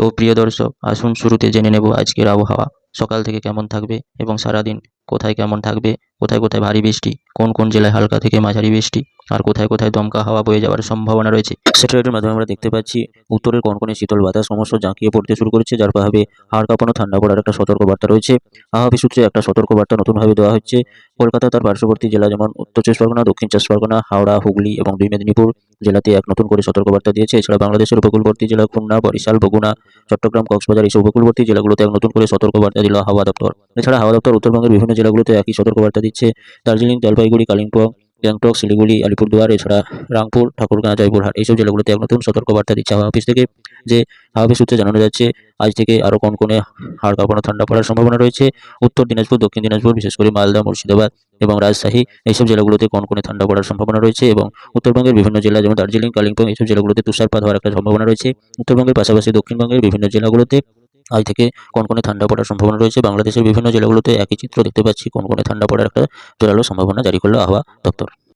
তো প্রিয় দর্শক, আসুন শুরুতে জেনে নেব আজকের আবহাওয়া। সকাল থেকে কেমন থাকবে এবং সারাদিন কোথায় কেমন থাকবে? কোথায় কোথায় ভারী বৃষ্টি? কোন কোন জেলায় হালকা থেকে মাঝারি বৃষ্টি? আর কোথায় কোথায় দমকা হাওয়া বয়ে যাওয়ার সম্ভাবনা রয়েছে। স্যাটেলাইটের মাধ্যমে আমরা দেখতে পাচ্ছি, উত্তরের কনকনে শীতল বাতাস ক্রমশ জাঁকিয়ে পড়তে শুরু করেছে, যার প্রভাবে হাড় কাঁপানো, ঠান্ডা পড়ার একটা সতর্কবার্তা রয়েছে। আবহাওয়া সূত্রে একটা সতর্কবার্তা নতুনভাবে দেওয়া হচ্ছে। কলকাতা, তার পার্শ্ববর্তী জেলা যেমন উত্তর চব্বিশ পরগনা, দক্ষিণ চব্বিশ পরগনা, হাওড়া, হুগলি এবং দুই মেদিনীপুর জেলাতে এক নতুন করে সতর্কবার্তা দিয়েছে। এছাড়া বাংলাদেশের উপকূলবর্তী জেলা খুলনা, বরিশাল বগুড়া চট্টগ্রাম, কক্সবাজার এইসব উপকূলবর্তী জেলাগুলোতে এক নতুন করে সতর্কবার্তা দিল হাওয়া দপ্তর। এছাড়া হাওয়া দপ্তর উত্তরবঙ্গের বিভিন্ন জেলাগুলোতে একই সতর্কবার্তা দিচ্ছে। দার্জিলিং, জলপাইগুড়ি, কালিম্পং গ্যাংটক, শিলিগুড়ি আলিপুরদুয়ার এছাড়া রাংপুর ঠাকুরগাঁ, জয়পুরহাট এইসব জেলাগুলোতে এক নতুন সতর্কবার্তা দিচ্ছে হাওয়া অফিস থেকে। যে হাওয়া অফিস সূত্রে জানানো যাচ্ছে, আজ থেকে আরও কনকনে হাড় কাঁপানো, ঠান্ডা পড়ার সম্ভাবনা রয়েছে। উত্তর দিনাজপুর, দক্ষিণ দিনাজপুর, বিশেষ করে মালদা, মুর্শিদাবাদ এবং রাজশাহী এইসব জেলাগুলোতে কনকনে ঠান্ডা পড়ার সম্ভাবনা রয়েছে এবং উত্তরবঙ্গের বিভিন্ন জেলা যেমন দার্জিলিং, কালিম্পং এইসব জেলাগুলোতে তুষারপাত হওয়ার একটা সম্ভাবনা রয়েছে। উত্তরবঙ্গের পাশাপাশি দক্ষিণবঙ্গের বিভিন্ন জেলাগুলোতে আজ থেকে কনকনে ঠান্ডা পড়ার সম্ভাবনা রয়েছে? বাংলাদেশের বিভিন্ন জেলাগুলোতে একই চিত্র দেখতে পাচ্ছি। কনকনে ঠান্ডা পড়ার একটা জোরালো সম্ভাবনা জারি করল আবহাওয়া দপ্তর।